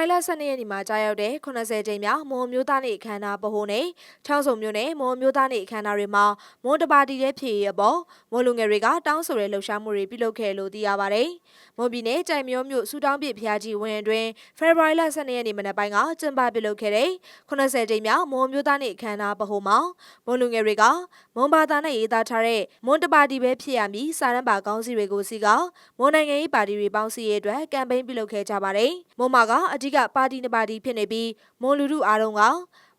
ရီလ12ရက်နေ့မှာကြာရောက်တဲ့80ကြိမ်မြောက်မွန်မျိုးသားနေ့အခမ်းအနားပဟိုနဲ့ချောင်းစုံမျိုးနဲ့မွန်မျိုးသားနေ့အခမ်းအနားတွေမှာမွန်တပါတီတဲ့ဖြစ်ရေးအပေါ်မွန်လူငယ်တွေကတောင်းဆိုတဲ့လှုပ်ရှားမှုတွေပြုလုပ်ခဲ့လို့သိရပါတယ်။မွန်ပြည်နယ်ကြိုင်မျိုးမြို့စူတောင်းပြဖျားကြီးဝင်းအတွင်းဖေဖော်ဝါရီလ12ရက်နေ့မနက်ပိုင်းကကျင်းပပြုလုပ်ခဲ့တဲ့80ကြိမ်မြောက်မွန်မျိုးသားနေ့အခမ်းအနားပဟိုမှာမွန်လူငယ်တွေကမွန်ဘာသာနဲ့ရေးသားထားတဲ့မွန်တပါတီပဲဖြစ်ရမည်စာရန်ပါကောင်းစီတွေကိုစီကမွန်နိုင်ငံရေးပါတီတွေပေါင်းစည်းရေးအတွက်ကမ်ပိန်းပြုလုပ်ခဲ့ကြပါတယ်။မွန်မာကအဓိကပါတီနှစ်ပါတီဖြစ်နေပြီးမွန်လူထုအားလုံးက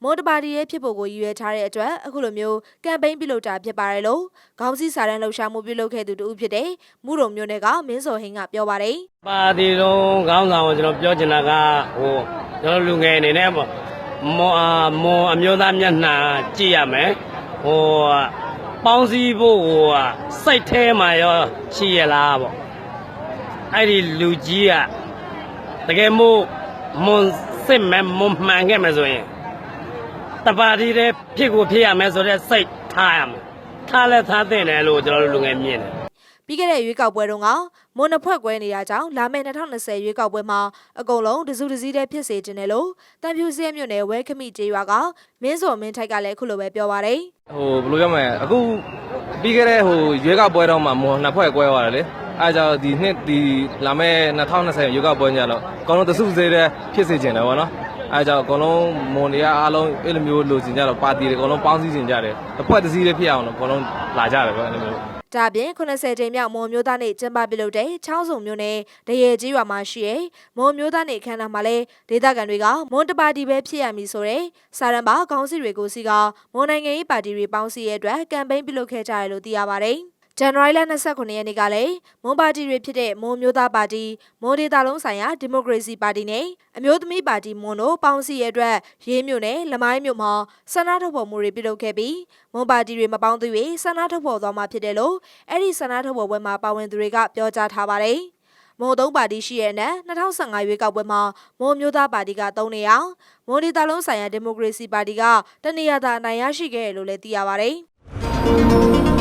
မွန်တပါတီရဲ့ဖြစ်ဖို့ကိုရည်ရွယ်ထားတဲ့အတွက်အခုလိုမျိုးကမ်ပိန်းပြုလုပ်တာဖြစ်ပါတယ်လို့ခေါင်းစည်းစာရန်လှုပ်ရှားမှုပြုလုပ်ခဲ့သူတူဖြစ်တဲ့မူရုံမျိုးနယ်ကမင်းစော်ဟင်းကပြောပါတယ်ပါတီလုံးခေါင်းဆောင်ကိုကျွန်တော်ပြောချင်တာကဟိုကျွန်တော်လူငယ်အနေနဲ့ပေါ့မောအာမောအမျိုးသားမျက်နှာကြည့်ရမယ်ဟိုပေါင်းစည်းဖို့ဟိုစိတ်แท้မှာရောရှိရလားပေါ့အဲ့ဒီလူကြီးကတကယ်မို့ မွန်စစ်မဲ့မွန်မှန်ခဲ့မယ်ဆိုရင်တပါတီတဲ့ဖြစ်ကိုဖြစ်ရမယ်ဆိုတဲ့စိတ်ထားရမယ်ထားလဲထားတဲ့တယ်လို့ကျွန်တော်တို့လူငယ်မြင်တယ်ပြီးခဲ့တဲ့ရွေးကောက်ပွဲတုန်းကမွန်နှစ်ဖွဲ့ကွဲနေတာကြောင့်လာမယ့်2020ရွေးကောက်ပွဲမှာအကုန်လုံးတစုတစည်းတည်းဖြစ်စေခြင်းတယ်လို့တန်ဖြူစရဲမြို့နယ်ဝဲခမိကျေးရွာကမင်းစော်မင်းထိုက်ကလည်းခုလိုပဲပြောပါတယ်ဟိုဘယ်လိုပြောမလဲအခုပြီးခဲ့တဲ့ဟိုရွေးကောက်ပွဲတော့မှမွန်နှစ်ဖွဲ့ကွဲသွားတယ်လေ အဲဒါကြောင့်ဒီနှစ်ဒီလာမယ့်2020ရွေးကောက်ပွဲညတော့အကောင်လုံးတစုစည်းတဲ့ဖြစ်စေချင်တယ်ဗောနော်အဲဒါကြောင့်အကောင်လုံးမွန်တွေကအားလုံးအဲ့လိုမျိုးလိုချင်ကြတော့ပါတီတွေအကောင်လုံးပေါင်းစည်းချင်ကြတယ်တစ်ဖွဲ့တစ်စည်းလေးဖြစ်အောင်တော့အကောင်လုံးလာကြတယ်ဗောအဲ့လိုမျိုးဒါအပြင်80ကြိမ်မြောက်မွန်မျိုးသားနေ့ကျင်းပပြုလုပ်တဲ့ချောင်းစုံမြို့နယ်တရေကြီးရွာမှာရှိတဲ့မွန်မျိုးသားနေ့အခမ်းအနားမှာလည်းဒေသခံတွေကမွန်တပါတီပဲဖြစ်ရမည်ဆိုတဲ့စာရန်ပါခေါင်းစည်းတွေကိုစီကမွန်နိုင်ငံရေးပါတီတွေပေါင်းစည်းရဲ့အတွက်ကမ်ပိန်းပြုလုပ်ခဲ့ကြတယ်လို့သိရပါတယ်။ ဇန်နဝါရီလ29ရက်နေ့ကလည်းမွန်ပါတီတွေဖြစ်တဲ့မွန်မျိုးသားပါတီမွန်ဒေတာလုံးဆိုင်ရာဒီမိုကရေစီပါတီနဲ့အမျိုးသမီးပါတီမွန်တို့ပေါင်းစည်းရဲ့အတွက်ရေးမြို့နယ်လမိုင်းမြို့မှာဆန္ဒထုတ်ဖော်မှုတွေပြုလုပ်ခဲ့ပြီးမွန်ပါတီတွေမပေါင်းသေး၍ဆန္ဒထုတ်ဖော်သွားမှာဖြစ်တယ်လို့အဲ့ဒီဆန္ဒထုတ်ဖော်ပွဲမှာပါဝင်သူတွေကပြောကြားထားပါတယ်။မွန်သုံးပါတီရှိရဲ့နဲ့2015ရွေးကောက်ပွဲမှာမွန်မျိုးသားပါတီက3နေရာမွန်ဒေတာလုံးဆိုင်ရာဒီမိုကရေစီပါတီကတနေရာသာအနိုင်ရရှိခဲ့တယ်လို့လည်းသိရပါတယ်။